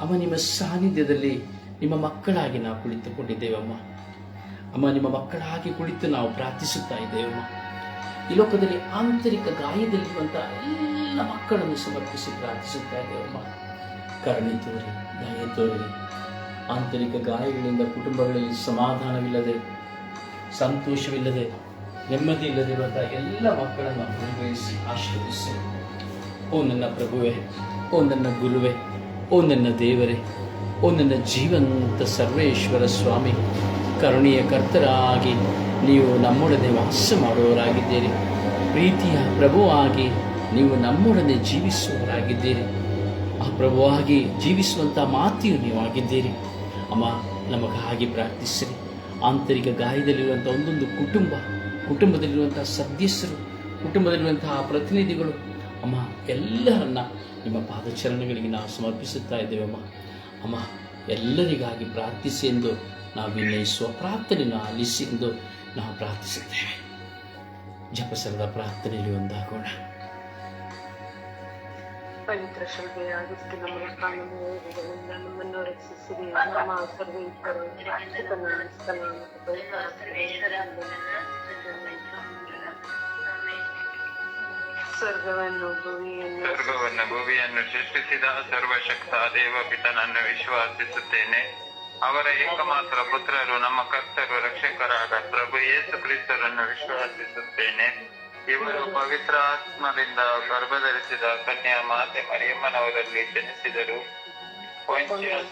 ಅಮ್ಮ, ನಿಮ್ಮ ಸಾನ್ನಿಧ್ಯದಲ್ಲಿ ನಿಮ್ಮ ಮಕ್ಕಳಾಗಿ ನಾವು ಕುಳಿತುಕೊಂಡಿದ್ದೇವಮ್ಮ. ಅಮ್ಮ, ನಿಮ್ಮ ಮಕ್ಕಳಾಗಿ ಕುಳಿತು ನಾವು ಪ್ರಾರ್ಥಿಸುತ್ತಾ ಇದ್ದೇವಮ್ಮ. ಈ ಲೋಕದಲ್ಲಿ ಆಂತರಿಕ ಗಾಯದಲ್ಲಿರುವಂತಹ ಎಲ್ಲ ಮಕ್ಕಳನ್ನು ಸಮರ್ಪಿಸಿ ಪ್ರಾರ್ಥಿಸುತ್ತಾ ಇದ್ದೇವಮ್ಮ. ಕರುಣೆ ತೋರಿ, ದಯೆ ತೋರಿ. ಆಂತರಿಕ ಗಾಯಗಳಿಂದ ಕುಟುಂಬಗಳಲ್ಲಿ ಸಮಾಧಾನವಿಲ್ಲದೆ, ಸಂತೋಷವಿಲ್ಲದೆ, ನೆಮ್ಮದಿ ಇಲ್ಲದಿರುವಂತಹ ಎಲ್ಲ ಮಕ್ಕಳನ್ನು ಅನುಭವಿಸಿ ಆಶೀರ್ವದಿಸಿ. ಓ ನನ್ನ ಪ್ರಭುವೆ, ಓ ನನ್ನ ಗುರುವೆ ಓ ನನ್ನ ದೇವರೇ, ಓ ನನ್ನ ಜೀವಂತ ಸರ್ವೇಶ್ವರ ಸ್ವಾಮಿ, ಕರುಣೆಯ ಕರ್ತರಾಗಿ ನೀವು ನಮ್ಮೊಡನೆ ವಾಸ ಮಾಡುವವರಾಗಿದ್ದೀರಿ. ಪ್ರೀತಿಯ ಪ್ರಭುವಾಗಿ ನೀವು ನಮ್ಮೊಡನೆ ಜೀವಿಸುವವರಾಗಿದ್ದೀರಿ. ಆ ಪ್ರಭುವಾಗಿ ಜೀವಿಸುವಂಥ ಮಾತೆಯು ನೀವು ಆಗಿದ್ದೀರಿ ಅಮ್ಮ, ನಮಗಾಗಿ ಪ್ರಾರ್ಥಿಸಿರಿ. ಆಂತರಿಕ ಗಾಯದಲ್ಲಿರುವಂಥ ಒಂದೊಂದು ಕುಟುಂಬ ಕುಟುಂಬದಲ್ಲಿರುವಂಥ ಸದಸ್ಯರು, ಕುಟುಂಬದಲ್ಲಿರುವಂತಹ ಪ್ರತಿನಿಧಿಗಳು ಅಮ್ಮ ಎಲ್ಲರನ್ನ ನಿಮ್ಮ ಪಾದಚರಣೆಗಳಿಗೆ ನಾವು ಸಮರ್ಪಿಸುತ್ತಾ ಇದ್ದೇವೆ ಅಮ್ಮ ಅಮ್ಮ ಎಲ್ಲರಿಗಾಗಿ ಪ್ರಾರ್ಥಿಸಿ ಎಂದು ನಾವು ವಿನಯಿಸುವ ಪ್ರಾರ್ಥನೆಯನ್ನು ಆಲಿಸಿ ಎಂದು ನಾವು ಪ್ರಾರ್ಥಿಸುತ್ತೇವೆ ಜಪಸರದ ಪ್ರಾರ್ಥನೆಯಲ್ಲಿ ಒಂದಾಗೋಣ ಪವಿತ್ರ ಶುಭೆಯಾಗಿತ್ತು ನಮ್ಮ ಕಾನೂನುಗಳಿಂದ ನಮ್ಮನ್ನು ರಕ್ಷಿಸಿರಿ ನಮ್ಮ ಸರ್ವೇಶ್ವರ ಸ್ವರ್ಗವನ್ನು ಭೂಮಿಯನ್ನು ಸ್ವರ್ಗವನ್ನು ಭೂಮಿಯನ್ನು ಸೃಷ್ಟಿಸಿದ ಸರ್ವಶಕ್ತ ದೇವ ಪಿತನನ್ನು ವಿಶ್ವಾಸಿಸುತ್ತೇನೆ. ಅವರ ಏಕಮಾತ್ರ ಪುತ್ರರು, ನಮ್ಮ ಕರ್ತರು, ರಕ್ಷಕರಾದ ಪ್ರಭು ಯೇಸು ಕ್ರಿಸ್ತರನ್ನು ವಿಶ್ವಾಸಿಸುತ್ತೇನೆ. ಇವರು ಪವಿತ್ರ ಆತ್ಮದಿಂದ ಗರ್ಭಧರಿಸಿದ ಕನ್ಯಾ ಮಾತೆ ಮರಿಯಮ್ಮನವರಲ್ಲಿ ಜನಿಸಿದರು.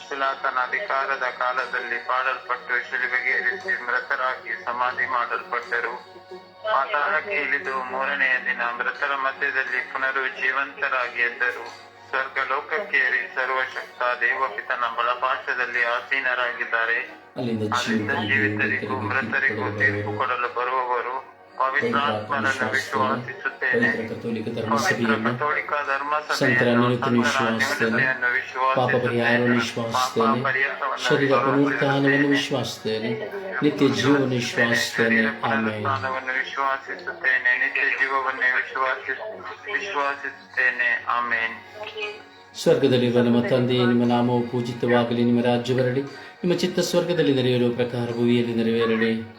ಶಿಲಾತನ ಅಧಿಕಾರದ ಕಾಲದಲ್ಲಿ ಪಾಡಲ್ಪಟ್ಟು ಶಿಲುಬೆಗೆ ಇರಿಸಿ ಮೃತರಾಗಿ ಸಮಾಧಿ ಮಾಡಲ್ಪಟ್ಟರು. ಪಾತಾಳಕ್ಕೆ ಇಳಿದು ಮೂರನೆಯ ದಿನ ಮೃತರ ಮಧ್ಯದಲ್ಲಿ ಪುನರುಜ್ಜೀವಂತರಾಗಿ ಎದ್ದರು. ಸ್ವರ್ಗ ಲೋಕಕ್ಕೇರಿ ಸರ್ವಶಕ್ತ ದೇವಪಿತನ ಬಲಪಾಶದಲ್ಲಿ ಆಸೀನರಾಗಿದ್ದಾರೆ. ಅಲ್ಲಿಂದ ಅಲ್ಲಿಂದ ಜೀವಿತರಿಗೂ ಮೃತರಿಗೂ ತೀರ್ಪು ಕೊಡಲು ಬರುವವರು ಪವಿತ್ರಾತ್ಮನನ್ನು ವಿಶ್ವಾಸಿಸುತ್ತೇನೆ. ಕಥೋಲಿಕ ಧರ್ಮ ಪವಿತ್ರ ಸಭೆಯನ್ನು ಕಥೋಲಿಕ ಧರ್ಮ ಸಂತರ ಸಭೆಯನ್ನು ಅನುಮತಿಯನ್ನು ವಿಶ್ವಾಸಿಸುತ್ತೇನೆ. ಪಾಪ ಪರಿಹಾರವನ್ನು ವಿಶ್ವಾಸಿಸುತ್ತೇನೆ. ಶರೀರ ಪುನರುತ್ಥಾನವನ್ನು ವಿಶ್ವಾಸಿಸುತ್ತೇನೆ. ನಿತ್ಯ ಜೀವವನ್ನು ವಿಶ್ವಾಸಿಸುತ್ತೇನೆ. ಆಮೇಲೆ ಪುನರುತ್ಥಾನವನ್ನು ವಿಶ್ವಾಸಿಸುತ್ತೇನೆ. ನಿತ್ಯ ಜೀವವನ್ನು ವಿಶ್ವಾಸಿಸುತ್ತೇನೆ. ಆಮೇನ್. ಸ್ವರ್ಗದಲ್ಲಿರುವ ನಮ್ಮ ತಂದೆಯೇ ನಿಮ್ಮ ನಾಮವು ಪೂಜಿತವಾಗಲಿ ನಿಮ್ಮ ರಾಜ್ಯ ಬರಲಿ ನಿಮ್ಮ ಚಿತ್ತ ಸ್ವರ್ಗದಲ್ಲಿ ನೆರವೇರುವ ಪ್ರಕಾರ ಭೂಮಿಯಲ್ಲಿ ನೆರವೇರಲಿ.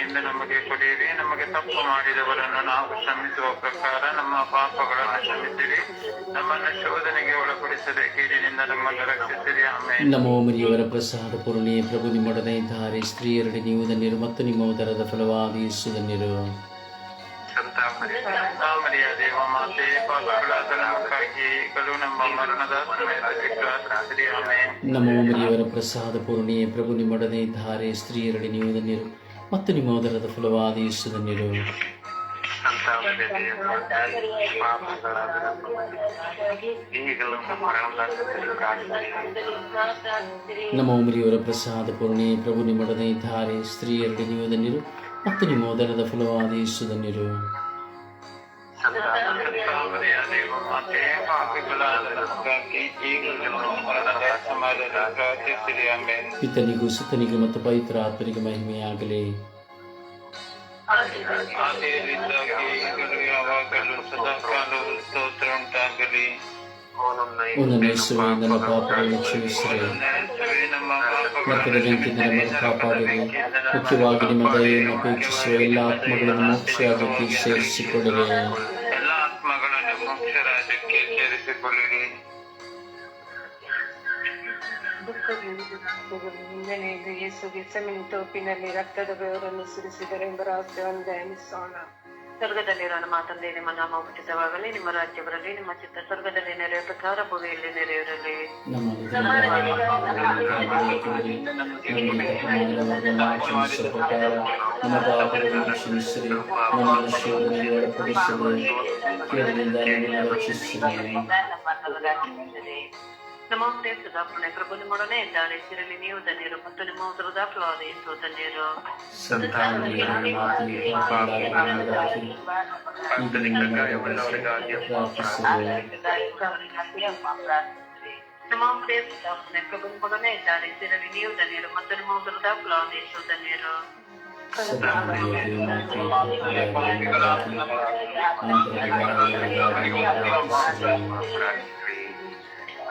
ಇಂದು ನಮಗೆ ಕೊಡಿರಿ ನಮಗೆ ತಪ್ಪು ಮಾಡಿದವರನ್ನು ನಾವು ಕ್ಷಮಿಸುವ ಪ್ರಕಾರ ನಮ್ಮ ಪಾಪಗಳನ್ನು ಕ್ಷಮಿಸಿರಿ. ನಮ್ಮನ್ನು ಶೋಧನೆಗೆ ಒಳಪಡಿಸದೆ ಕೀಡಿನಿಂದ ನಮ್ಮನ್ನು ರಕ್ಷಿಸಿರಿ. ಆಮೇಲೆ ನಮೋ ಮರಿಯವರ ಪ್ರಸಾದ ಪೂರ್ಣಿ. ಪ್ರಭು ನಿಮ್ಮೊಡನೆ ಇದ್ದಾರೆ. ಸ್ತ್ರೀಯರಡೆ ನೀವು ಧನ್ಯರು ಮತ್ತು ನಿಮ್ಮ ಉದರದ ಫಲವಾದ ಯೇಸು ಧನ್ಯರು ಸಂತ ಮರಿಯ ದೇವ ಮಾತೆ ಪಾಪಗಳಾದನಕ್ಕಾಗಿ ನಮ್ಮ ಮರಣದ ಸಮಯದಲ್ಲಿ ಪ್ರಾರ್ಥಿಸಿರಿ ಮರಿಯವರ ಪ್ರಸಾದ ಪೂರ್ಣಿಯೇ ಪ್ರಭು ನಿಮ್ಮೊಡನೆ ಧಾರೆ ಸ್ತ್ರೀಯರಡಿ ನೀವು ಧನ್ಯರು. ಮತ್ತು ನಿಮ್ಮ ಉದರದ ಫಲವಾದ ಯೇಸು ಧನ್ಯರು. ನಮ್ಮ ಉಮರಿಯವರ ಪ್ರಸಾದ ಪೂರ್ಣಿ ಪ್ರಭು ನಿಮ್ಮೊಡನೆ ಇದ್ದಾರೆ ಸ್ತ್ರೀಯರಡಿ ನೀವು ಧನ್ಯರು. ಮತ್ತು ನಿಮ್ಮ ಉದರದ ಫಲವಾದ ಯೇಸು ಧನ್ಯರು ಪಿತನಿಗೂ ಸುತನಿಗೂ ಮತ್ತು ಪವಿತ್ರ ಆತ್ಮನಿಗೆ ಮಹಿಮೆಯಾಗಲಿ. ಆದಿಯಲ್ಲಿದ್ದಾಗಿ ಈಗಲೂ ಯಾವಾಗಲೂ ಸ್ತೋತ್ರ ಉಂಟಾಗಲಿ ಒಂದನ್ನು ಯೇಸುವೆ ನನ್ನ ಪಾಪಗಳನ್ನು ಕ್ಷಮಿಸಿರಿ ಯೇಸುವೇ ನಮ್ಮ ನರಕದ ಬೆಂಕಿಯಿಂದ ನಮ್ಮನ್ನು ಕಾಪಾಡಿರಿ ಮುಖ್ಯವಾಗಿ ನಿಮ್ಮ ದಯೆಯನ್ನು ಅಪೇಕ್ಷಿಸುವ ಎಲ್ಲ ಆತ್ಮಗಳನ್ನು ಮೋಕ್ಷವಾಗಿ ಸೇರಿಸಿಕೊಳ್ಳಿರಿ ಎಲ್ಲ ಆತ್ಮಗಳನ್ನು ಮೋಕ್ಷ ರಾಜ್ಯಕ್ಕೆ ಸೇರಿಸಿಕೊಳ್ಳಿರಿ ಹಿಂದೆನೆಯದು ಯೇಸುಗೆ ಸೆಮಿನ್ ತೋಪಿನಲ್ಲಿ ರಕ್ತದ ಬೆವರನ್ನು ಸುರಿಸಿದರೆಂಬ ರಹಸ್ಯವನ್ನು ಧ್ಯಾನಿಸೋಣ ಸ್ವರ್ಗದಲ್ಲಿರೋ ನಮ್ಮ ತಂದೆ ನಿಮ್ಮ ನಾಮ ಪುಟಿತವಾಗಲಿ ನಿಮ್ಮ ರಾಜ್ಯ ಬರಲಿ ನಿಮ್ಮ ಚಿತ್ತ ಸ್ವರ್ಗದಲ್ಲಿ ನೆರೆಯ ಪ್ರಕಾರ ಭೂಮಿಯಲ್ಲಿ ನೆರೆಯಿರಲಿ ನಮ್ಮ ಪಾಪಗಳನ್ನು ಕ್ಷಮಿಸಿರಿ ನಮ್ಮನ್ನು ಶೋಧನೆಗೆ ಒಳಪಡಿಸಿರಿ ಕೇಳಿನಿಂದ ನಮ್ಮನ್ನು ರಕ್ಷಿಸಿರಿ ನಮಸ್ತೆ ಸದಾಪುಣೆ ಪ್ರಭು ನಿಮ್ಮೊಡನೆ ಇದ್ದಾರೆ ಸಿರಲಿ ನೀವು ಧನ್ಯರು ಮತ್ತು ನಿಮ್ಮ ಉದರದ ಫಲವಾದ ಯೇಸು ಧನ್ಯರು ಸಂತಾನದಲ್ಲಿ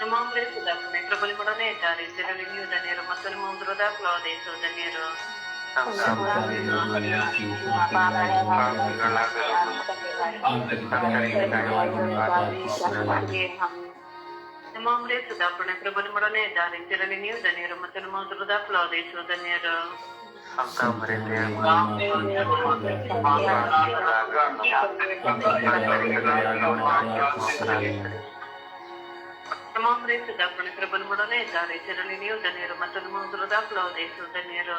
Rămân grecută cu metropole colonetare, se reveniu de nero, măsuri mândru de aplaude, sunt de nero. Tamam resu da prune prabal mudane dari tirali new da nero matan mudru da aplaude su da nero. Samkamrete. Mă da, până întrebă numărul ăsta, are cel în eu, dar ne-a rămas în mântul ăsta, aplaude, Iisus, dar.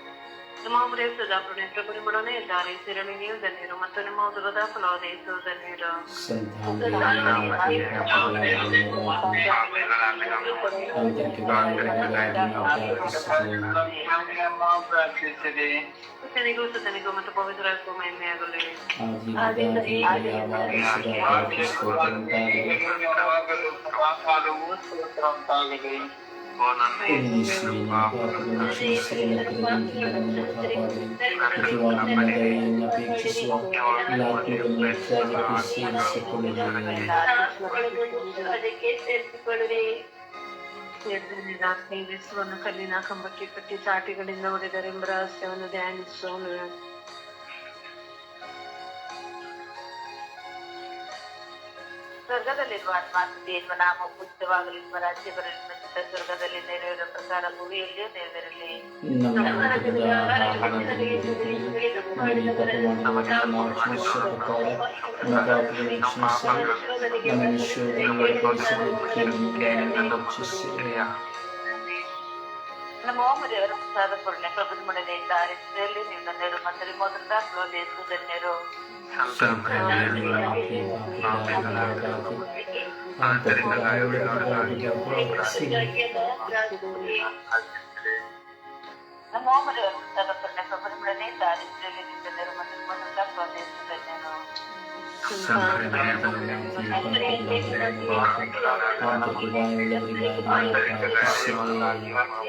ಪ್ರೇಮಿಸಿದಾಪನೆ ಪ್ರಭು ನಿಮ್ಮೊಡನೆ ಇದ್ದಾರೆ ತಿರುಳಿ ನೀವು ಧನ್ಯರು ಮತ್ತು ನಿಮ್ಮ ವೃದ್ಧಾಪ್ಲ ದೇಶವು ಧನ್ಯರು ಕೃಷ್ಣನಿಗೂ ಸುತನಿಗೂ ಮತ್ತು ಪವಿತ್ರಕ್ಕೂ ಮಹಿಮೆಯಾಗಲಿ ವಿಶ್ವವನ್ನು ಕಲ್ಲಿನ ಕಂಬಕ್ಕೆ ಕಟ್ಟಿ ಚಾಟಿಗಳಿಂದ ಹೊಡೆದರೆಂಬ ರಹಸ್ಯವನ್ನು ಧ್ಯಾನಿಸೋಣ ಸ್ವರ್ಗದಲ್ಲಿರುವ ಆತ್ಮಾದೇವ ನಾಮ ಪೂಜಿತವಾಗಲಿ ರಾಜ್ಯ ಬರಲಿ സ്വർഗത്തിൽ നേരിടുന്ന പ്രസാദം ഭൂമിയിലും നേരിടലേ നമ്മുടെ ನಿಮ್ಮ ಚಿತ್ತ ಸ್ವರ್ಗದಲ್ಲಿ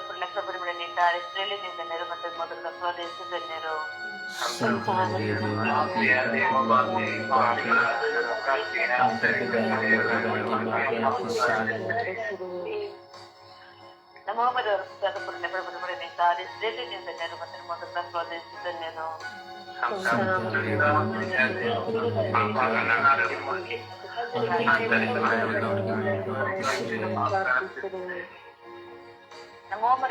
ಪೂರ್ಣ ಪ್ರಭು ಮಡದೆ ಇದ್ದಾರೆ ಇದರಲ್ಲಿ ನಿಮ್ಮ ನೆರು ಮಂದಿರ ಮೊದಲ ಕ್ಲೋದೇಸು ಧನ್ಯರು ನಮ್ಮ ಓಮರಿಯವರ ಪ್ರಸಾದ ಪೂರ್ಣ ಪ್ರಭು ಮಡದೆ ಇದ್ದಾರೆ ಇದರಲ್ಲಿ ನಿಮ್ಮ ನೆರು ಮಂದಿರ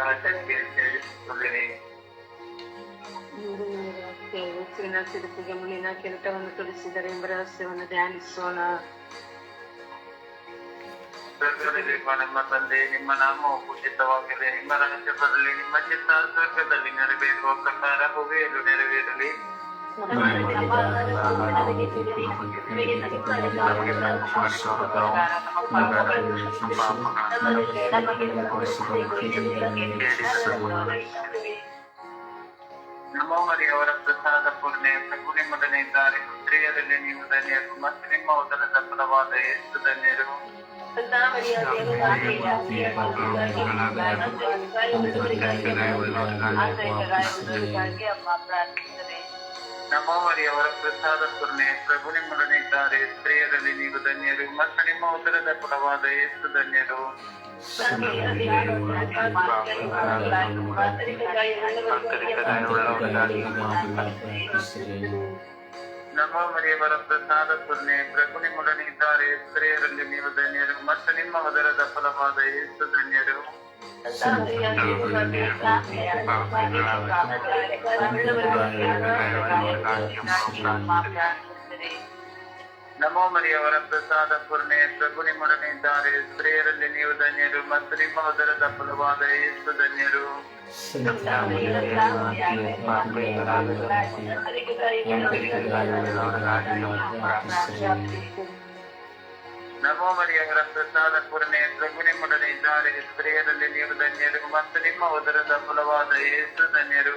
ರಾಜ್ಯಕ್ಕೆ ಸೇರಿಸುತ್ತೇನೆ ಉಸಿರಿನ ಸಿರುಪಿಗೆ ಮುಳ್ಳಿನ ಕಿರೀಟವನ್ನು ತುಳಿಸಿದರೆ ಎಂಬ ರಹಸ್ಯವನ್ನು ಧ್ಯಾನಿಸೋಣ ಸ್ವರ್ಗದಲ್ಲಿರುವ ನಮ್ಮ ತಂದೆ ನಿಮ್ಮ ನಾಮವು ಪೂಜಿತವಾಗಲಿ ನಿಮ್ಮ ರಾಜ್ಯದಲ್ಲಿ ನಿಮ್ಮ ಚಿತ್ತ ಸ್ವರ್ಗದಲ್ಲಿ ನೆರವೇರುವ ಪ್ರಕಾರ ಭೂಮಿಯಲ್ಲೂ ನೆರವೇರಲಿ ನಮ್ಮ ಮರಿಯವರ ಪ್ರಸಾದ ಪೂರ್ಣೆ ಪ್ರಭು ನಿಮ್ಮೊಡನೆ ಇದ್ದಾರೆ ಸ್ತ್ರೀಯರಲ್ಲಿ ನೀವು ಧನ್ಯರು ಮತ್ತು ನಿಮ್ಮ ಉದರದ ಫಲವಾದ ಎಷ್ಟು ಧನ್ಯರು ಅಮ್ಮ ಪ್ರಾರ್ಥಿಸಿದರೆ ನಮ್ಮ ಮರಿಯವರ ಪ್ರಸಾದ ಪೂರ್ಣೆ ಪ್ರಭು ನಿಮ್ಮೊಡನೆ ಇದ್ದಾರೆ ಸ್ತ್ರೀಯರಲ್ಲಿ ನೀವು ಧನ್ಯರು ಮತ್ತು ನಿಮ್ಮ ಉದರದ ಫಲವಾದ ಎಷ್ಟು ಧನ್ಯರು ನಮ್ಮ ಮರಿಯವರ ಪ್ರಸಾದ ನಿಮ್ಮೊಡನೆ ಇದ್ದಾರೆ. ಸ್ತ್ರೀಯರಲ್ಲಿ ನೀವು ಧನ್ಯರು. ಮತ್ತು ನಿಮ್ಮ ಮದರದ ಫಲವಾದ ಯೇಸು ಧನ್ಯರು. ನಮೋ ಮರಿಯವರ ಪ್ರಸಾದ ಪೂರ್ಣೆ. ಪ್ರಭು ನಿಮ್ಮೊಡನೆ ಇದ್ದಾರೆ. ಸ್ತ್ರೀಯರಲ್ಲಿ ನೀವು ಧನ್ಯರು. ಮತ್ತು ನಿಮ್ಮ ಉದರದ ಫಲವಾದ ಏಸು ಧನ್ಯರು. ನಮೋ ಮರಿಯವರ ಪ್ರಸಾದ ಪೂರ್ಣೆ ಪ್ರಭು ನಿಮ್ಮೊಡನೆ ಇದ್ದಾರೆ ಸ್ತ್ರೀಯರಲ್ಲಿ ನೀವು ಧನ್ಯರು ಮತ್ತು ನಿಮ್ಮ ಉದರದ ಫಲವಾದ ಎಷ್ಟು ಧನ್ಯರು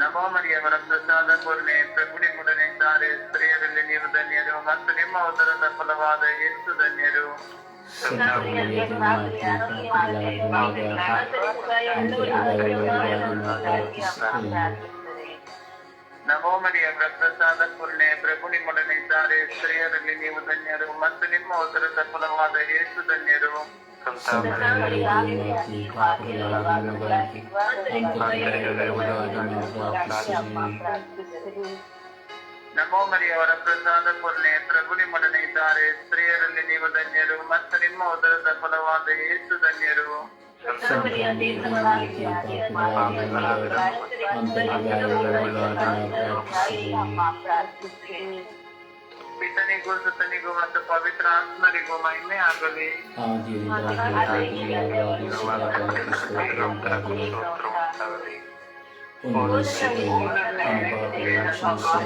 ನಮೋ ಮರಿಯವರ ಪ್ರಸಾದ ಪೂರ್ಣೆ ಪ್ರಭು ನಿಮ್ಮೊಡನೆ ಇದ್ದಾರೆ ಸ್ತ್ರೀಯರಲ್ಲಿ ನೀವು ಧನ್ಯರು ಮತ್ತು ನಿಮ್ಮ ಉದರದ ಫಲವಾದ ಎಷ್ಟು ಧನ್ಯರು ನಮೋ ಮರಿಯವರ ಪ್ರಸಾದ ಪುರ್ಣೆ ಪ್ರಭು ನಿಮ್ಮೊಡನೆ ಇದ್ದಾರೆ ಸ್ತ್ರೀಯರಲ್ಲಿ ನೀವು ಧನ್ಯರು ಮತ್ತು ನಿಮ್ಮ ಉದರದ ಫಲವಾದ ಯೇಸು ಧನ್ಯರು. ನಮೋ ಮರಿಯವರ ಪ್ರಸಾದ ಪುರ್ಣೆ ಪ್ರಭು ನಿಮ್ಮೊಡನೆ ಇದ್ದಾರೆ ಸ್ತ್ರೀಯರಲ್ಲಿ ನೀವು ಧನ್ಯರು ಮತ್ತು ನಿಮ್ಮ ಉದರದ ಫಲವಾದ ಯೇಸು ಧನ್ಯರು. पितने को सुतने को मत पवित्र आत्मा रे को माइन में आगले आदि आदि स्तोत्रम का स्तोत्रम करले उनसे आपापे शंसे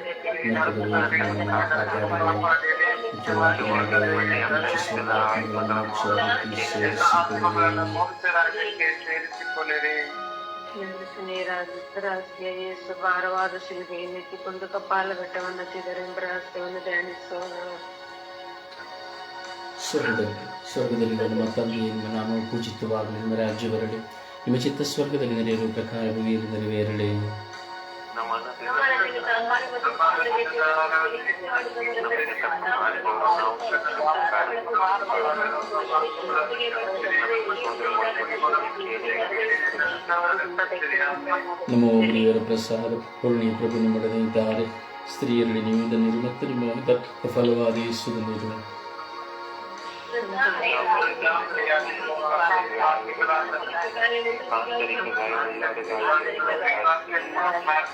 निकलने का कार्य ಮಹಿಮೆ ಆಗಲಿ ಆತ್ಮಗಳನ್ನು ಮೋಕ್ಷ ರಾಜ್ಯಕ್ಕೆ ಸೇರಿಸಿಕೊಳ್ಳಿರಿ ರಹಸ್ಯ ಯೇಸು ಭಾರವಾದ ಶಿಲ್ಪೆಯನ್ನು ಎತ್ತಿಕೊಂಡು ಕಪಾಲ ಘಟ್ಟವನ್ನು ಚಿದರೆಂಬ ರಹಸ್ಯವನ್ನು ಧ್ಯಾನಿಸೋಣ ಸ್ವರ್ಗದಲ್ಲಿ ಸ್ವರ್ಗದಲ್ಲಿ ನಮ್ಮ ತಂದೆಯೇ ನಿಮ್ಮ ನಾಮವು ಪೂಜಿತವಾಗಲಿ ನಿಮ್ಮ ರಾಜ್ಯ ಬರಲಿ ನಿಮ್ಮ ಚಿತ್ತ ಸ್ವರ್ಗದಲ್ಲಿ ನಡೆಯುವ ಪ್ರಕಾರ ಭೂಮಿಯಲ್ಲಿ ನೆರವೇರಲಿ നമോ പ്രിയപ്രസാദ പ്രഭു നമ്മുടെ നേതാരെ സ്ത്രീകളുടെ നിമിത നിർമ്മത്തിനുമാണ് ഫലവാദീസുഖ നിർമ്മം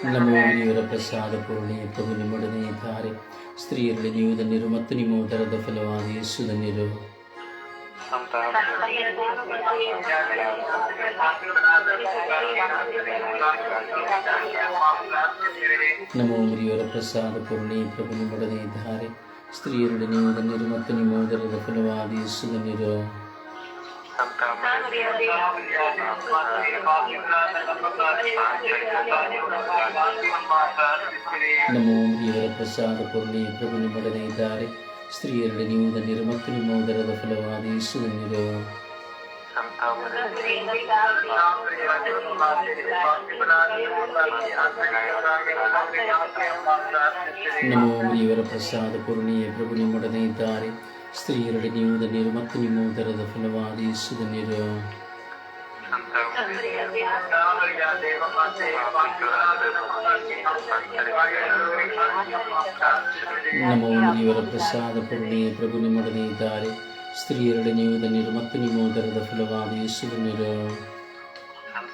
നമോനിയുടെ പ്രസാദപൂർണി പ്രഭുനിമുടെ നീതാരെ ഫലവാദി യേശുത നമോ നമോമുരിയുടെ പ്രസാദപൂർണി പ്രഭുനിമുടെ നീതാരെ സ്ത്രീയുടെ ഫലവാദി യേശുത ಧನ್ಯರು ನಮ್ಮ ದೇವರ ಪ್ರಸಾದ ಪೂರ್ಣಿ ಪ್ರಭು ನಿಮ್ಮೊಡನೆ ಇದ್ದಾರೆ ಸ್ತ್ರೀಯರಲ್ಲಿ ನೀವು ಧನ್ಯರು ಮತ್ತು ನಿಮ್ಮ ಉದರದ ಫಲವಾದ ಯೇಸು ಧನ್ಯರು ನಮ್ಮ ದೇವರ ಪ್ರಸಾದ ಪೂರ್ಣಿ ಪ್ರಭು ನಿಮ್ಮೊಡನೆ ಇದ್ದಾರೆ ಸ್ತ್ರೀಯರಲ್ಲಿ ನೀವು ಧನ್ಯರು ಮತ್ತು ನಿಮ್ಮ ಉದರದ ಫಲವಾದ ಯೇಸು ಧನ್ಯರು ನಮ್ಮ ದೇವರ ಪ್ರಸಾದ ಪೂರ್ಣಿಯ ಪ್ರಭು ನಿಮ್ಮೊಡನೆ ಇದ್ದಾರೆ ಸ್ತ್ರೀಯರಲ್ಲಿ ನೀವು ಧನ್ಯರು ಮತ್ತು ನಿಮ್ಮ ಉದರದ ಫಲವಾದ ಯೇಸು ಧನ್ಯರು ನಮ್ಮ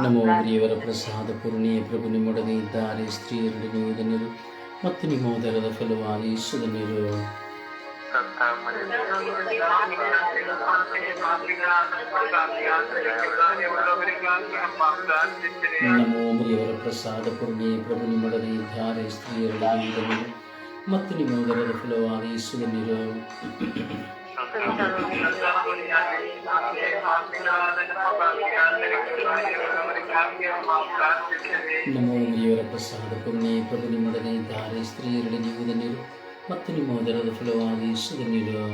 ನಮ್ಮ ದೇವರ ಪ್ರಸಾದ ಪೂರ್ಣಿಯ ಪ್ರಭು ನಿಮ್ಮೊಡನೆ ಇದ್ದಾರೆ ಸ್ತ್ರೀಯರಲ್ಲಿ ನೀವು ಧನ್ಯರು ಮತ್ತು ನಿಮ್ಮ ಉದರದ ಫಲವಾದ ಯೇಸು ಧನ್ಯರು ನಮ್ಮ ದೇವರ ಪ್ರಸಾದ ಪೂರ್ಣಿಯ ಪ್ರಭು ನಿಮ್ಮೊಡನೆ ಇದ್ದಾರೆ ಸ್ತ್ರೀಯರಲ್ಲಿ ನೀವು ಧನ್ಯರು ಮತ್ತು ನಿಮ್ಮ ಉದರದ ಫಲವಾದ ಯೇಸು ಧನ್ಯರು ನಮ್ಮ ದೇವರ ಪ್ರಸಾದ ಪೂರ್ಣಿಯ ಪ್ರಭು ನಿಮ್ಮೊಡನೆ ಇದ್ದಾರೆ ಸ್ತ್ರೀಯರಲ್ಲಿ ನೀವು ಧನ್ಯರು ಮತ್ತು ನಿಮ್ಮ ಉದರದ ಫಲವಾದ ಯೇಸು ಧನ್ಯರು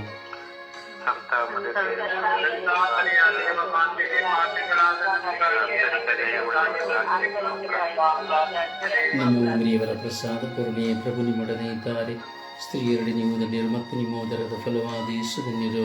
ನಮ್ಮ ದೇವರ ಪ್ರಸಾದ ಪೂರ್ಣಿಯ ಪ್ರಭು ನಿಮ್ಮೊಡನೆ ಇದ್ದಾರೆ ಸ್ತ್ರೀಯರಲ್ಲಿ ನೀವು ಧನ್ಯರು ಮತ್ತು ನಿಮ್ಮ ಉದರದ ಫಲವಾದ ಯೇಸು ಧನ್ಯರು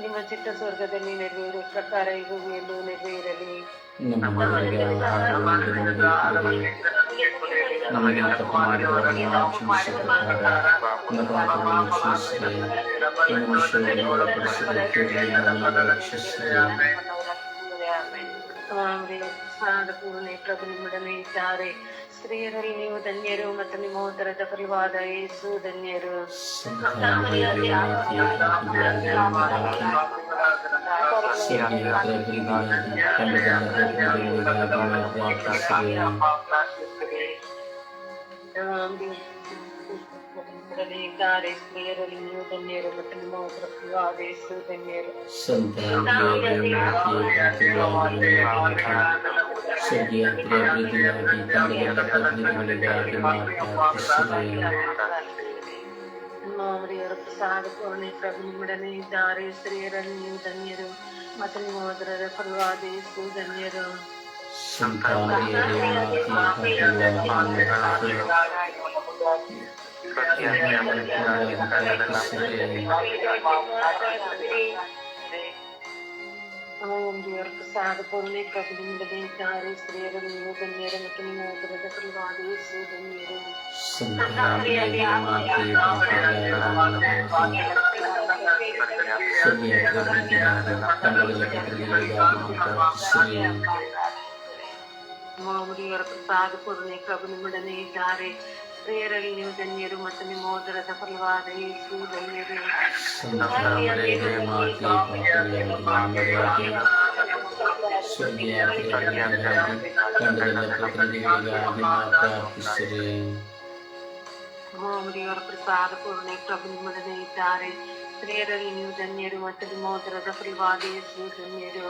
ನಿಮ್ಮ ಚಿತ್ತ ಸ್ವರ್ಗದಲ್ಲಿ ನೆರವೇರು ಪ್ರಕಾರ ಈ ಭೂಮಿಯಲ್ಲೂ ನೆರವೇರಲಿ ನಮಗೆ ತಪ್ಪಾದವರನ್ನು ನಾವು ಕ್ಷಮಿಸುತ್ತಾರೆ ನಮ್ಮ ಶಿವರೊಳಪಡಿಸಿದ ಕೇಳಿನ ರಕ್ಷಿಸಿರಿ ಸಾದ ಪೂರ್ಣೆ ಪ್ರಭು ನಿಮ್ಮೊಡನೆ ಇದ್ದಾರೆ. ಸ್ತ್ರೀಯರಲ್ಲಿ ನೀವು ಧನ್ಯರು ಮತ್ತು ನಿಮ್ಮ ಉದರದ ಫಲವಾದ ಯೇಸು ಧನ್ಯರು. ಸಂತಾನದಲ್ಲಿ ಮಾತೆಯ ಪಾಪಗಳನ್ನು ಹಾಕಿ ಸ್ವರ್ಗೀಯ ಪ್ರಭುವಿಗಾಗಿ ಕಂಡದಲ್ಲ ಪ್ರಭುಗಳಿಗಾಗಿ ಪ್ರಾರ್ಥಿಸಿರಿ ಇದ್ದಾರೆ ಸ್ತ್ರೀಯರಲ್ಲಿ ನೀವು ಧನ್ಯರು ಮತ್ತು ನಿಮ್ಮ ಉದರ ಫಲವಾದ ಯೇಸು ಧನ್ಯರು അങ്ങനെയർക്ക് സാധപ്പോനെ കവിതയുടെയും താരെ സ്ത്രീയുടെ നിയമ കന്യയുടെ മറ്റു നിയമത്തിന്റെ പ്രഭാതയെ സൂതന്യരും മാമുടിയർക്ക് സാധപ്പൊതിനെ കവിതയുടെ താരെ ನೀವು ಧನ್ಯರು ಮತ್ತು ನಿಮ್ಮ ಉದರದ ಫಲವಾದ ಯೇಸು ಧನ್ಯರು ಸಂತಾನದಲ್ಲಿ ಮಾತೆಯ ಪಾಪಗಳನ್ನು ಪ್ರಾರ್ಥಿಸಿರಿ ಓಂ ದೇವರ ಪ್ರಸಾದ ಪೂರ್ಣೆ ಪ್ರಭು ನಿಮ್ಮೊಡನೆ ಇದ್ದಾರೆ ಸ್ತ್ರೀಯರಲ್ಲಿ ನೀವು ಧನ್ಯರು ಮತ್ತು ನಿಮ್ಮ ಉದರದ ಫಲವಾದ ಯೇಸು ಧನ್ಯರು ಸಂತ ಮರಿಯ ಮಾತೆ ಪಾಪಗಳಾಗಿರುವ ಸರಿಯಾದ ಪ್ರತಿಯಾದ ತಂಡದ ಪ್ರತಿಗಳಿಗಾಗಿ ಪ್ರಾರ್ಥಿಸಿರಿ ಓಂ ದೇವರ ಪ್ರಸಾದ ಪೂರ್ಣೆ ಪ್ರಭು ನಿಮ್ಮೊಡನೆ ಇದ್ದಾರೆ ಸ್ತ್ರೀಯರಲ್ಲಿ ನೀವು ಧನ್ಯರು ಮತ್ತು ನಿಮ್ಮ ಉದರದ ಫಲವಾದ ಯೇಸು ಧನ್ಯರು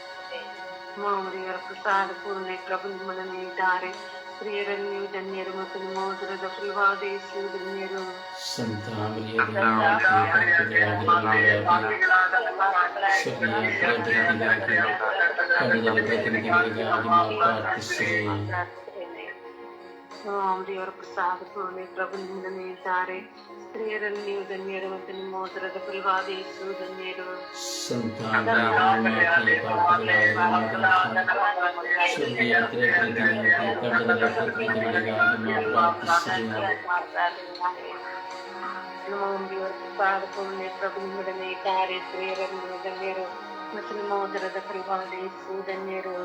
ಪ್ರತಿನಿಧಿಗಾಗಿ ತಂಡದ ಪ್ರತಿನಿಧಿಗಳಿಗಾಗಿ ಪ್ರಾರ್ಥಿಸಿರಿ ದೇವರ ಪ್ರಸಾದ ಪೂರ್ಣೆ ಪ್ರಭು ನಿಮ್ಮೊಡನೆ ಇದ್ದಾರೆ ಸ್ತ್ರೀಯರಲ್ಲಿ ನೀವು ಧನ್ಯರು ಮತ್ತು ನಿಮ್ಮ ಉದರದ ಫಲವಾದ ಯೇಸು ಧನ್ಯರು ದೇವರ ಪ್ರಸಾದ ಪೂರ್ಣೆ ಪ್ರಭು ನಿಮ್ಮೊಡನೆ ಇದ್ದಾರೆ ಸ್ತ್ರೀಯರಲ್ಲಿ ನೀವು ಧನ್ಯರು ಮತ್ತು ನಿಮ್ಮ ಉದರದ ಫಲವಾದ ಯೇಸು ಧನ್ಯರು ಸಂತ ಪ್ರಾರ್ಥಿಸಿರಿ ಓಂ ದೇವರ ಪ್ರಸಾದ ಪೂರ್ಣೆ ಪ್ರಭು ನಿಮ್ಮೊಡನೆ ಇದ್ದಾರೆ ಸ್ತ್ರೀಯರಲ್ಲಿ ನೀವು ಧನ್ಯರು ಮತ್ತು ನಿಮ್ಮ ಉದರದ ಫಲವಾದ ಯೇಸು ಧನ್ಯರು ಸಂತ ಓಂ ದೇವರ ಪ್ರಸಾದ ಪೂರ್ಣೆ ಪ್ರಭು ನಿಮ್ಮೊಡನೆ ಇದ್ದಾರೆ ಸ್ತ್ರೀಯರಲ್ಲಿ ನೀವು ಧನ್ಯರು ಮತ್ತು ನಿಮ್ಮ ಉದರದ ಫಲವಾದ ಯೇಸು ಧನ್ಯರು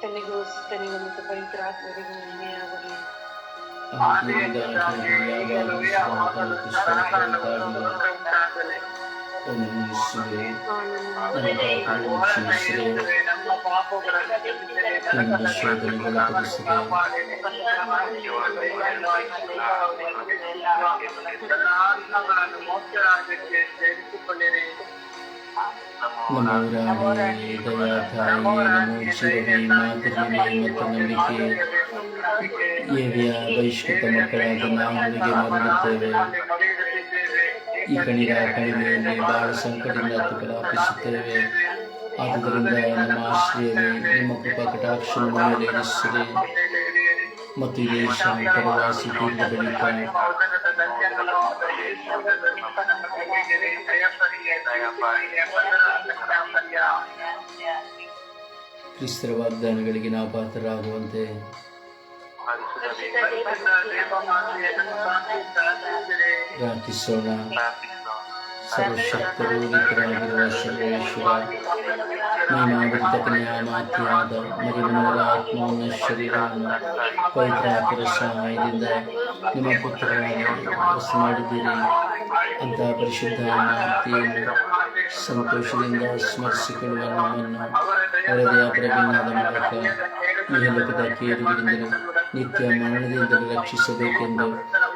ತನಿಗೂ ತನಿಗೂ ಮತ್ತು ಪವಿತ್ರಾತ್ಮರಿಗೂ ಮಹಿಮೆ ಆಗಲಿ ನಮೋ ರಾಣಿ ದಯಾ ತಾಯಿ ನಮೋ ಶಿವವೇ ಮಾತೃಮೆ ಮತ್ತು ನಂಬಿಕೆ ಏವಿಯ ಬಹಿಷ್ಕೃತ ಮಕ್ಕಳಾಗಿ ನಾವು ನಿಮಗೆ ಮರಳುತ್ತೇವೆ ಈ ಕಣಿರ ಕಣಿವೆಯಲ್ಲಿ ಬಹಳ ಸಂಕಟದಿಂದ ತುಕಲಾಪಿಸುತ್ತೇವೆ ಆದುದರಿಂದ ನಮ್ಮ ಆಶ್ರಯವೇ ನಿಮ್ಮ ಕೃಪಾ ಕಟಾಕ್ಷ ಮೇಲೆ ಇರಿಸಿರಿ ಮತ್ತು ಇದೇ ಶಾಂತರವಾಸಿ ತೀರ್ಥ ಬಳಿಕ ಕ್ರಿಸ್ತರ ವಾಗ್ದಾನಗಳಿಗೆ ನಾವು ಪಾತ್ರರಾಗುವಂತೆ. ಪ್ರಾರ್ಥಿಸೋಣ. ಸರ್ವಶಕ್ತರು ನಿಖರಾಗಿರುವ ಸರ್ವೇಶ್ವರ ನೀನಾವೃತ ಕನ್ಯಾಮಾತೆಯಾದ ಮರಿಮನವರ ಆತ್ಮವನ್ನು ಶರೀರವನ್ನು ಪವಿತ್ರಾತ್ಮರ ಸಹಾಯದಿಂದ ನಿಮ್ಮ ಪುತ್ರರಾಗಿ ವಾಸ ಮಾಡಿದ್ದೀರಿ ಅಂತ ಪರಿಶುದ್ಧ ಮಾತೆಯನ್ನು ಸಂತೋಷದಿಂದ ಸ್ಮರಿಸಿಕೊಳ್ಳುವ ನಮ್ಮನ್ನು ಹೃದಯ ಪ್ರಭಿನ್ನಾದ ಮೂಲಕ ಈ ಲೋಕದ ಕೇಡುಗಳಿಂದಲೂ ನಿತ್ಯ ಮರಣದಿಂದಲೂ ರಕ್ಷಿಸಬೇಕೆಂದು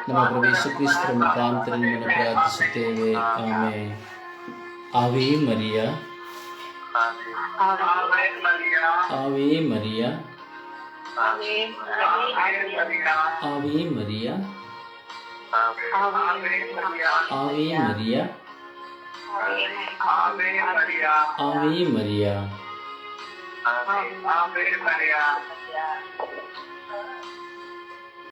Namo Prevesu Cristo Mutantri Manaprat Suteve. Amen. Ave Maria. Ave Maria. Ave Maria. Ave Maria. Ave Maria. Ave Maria. Ave Maria.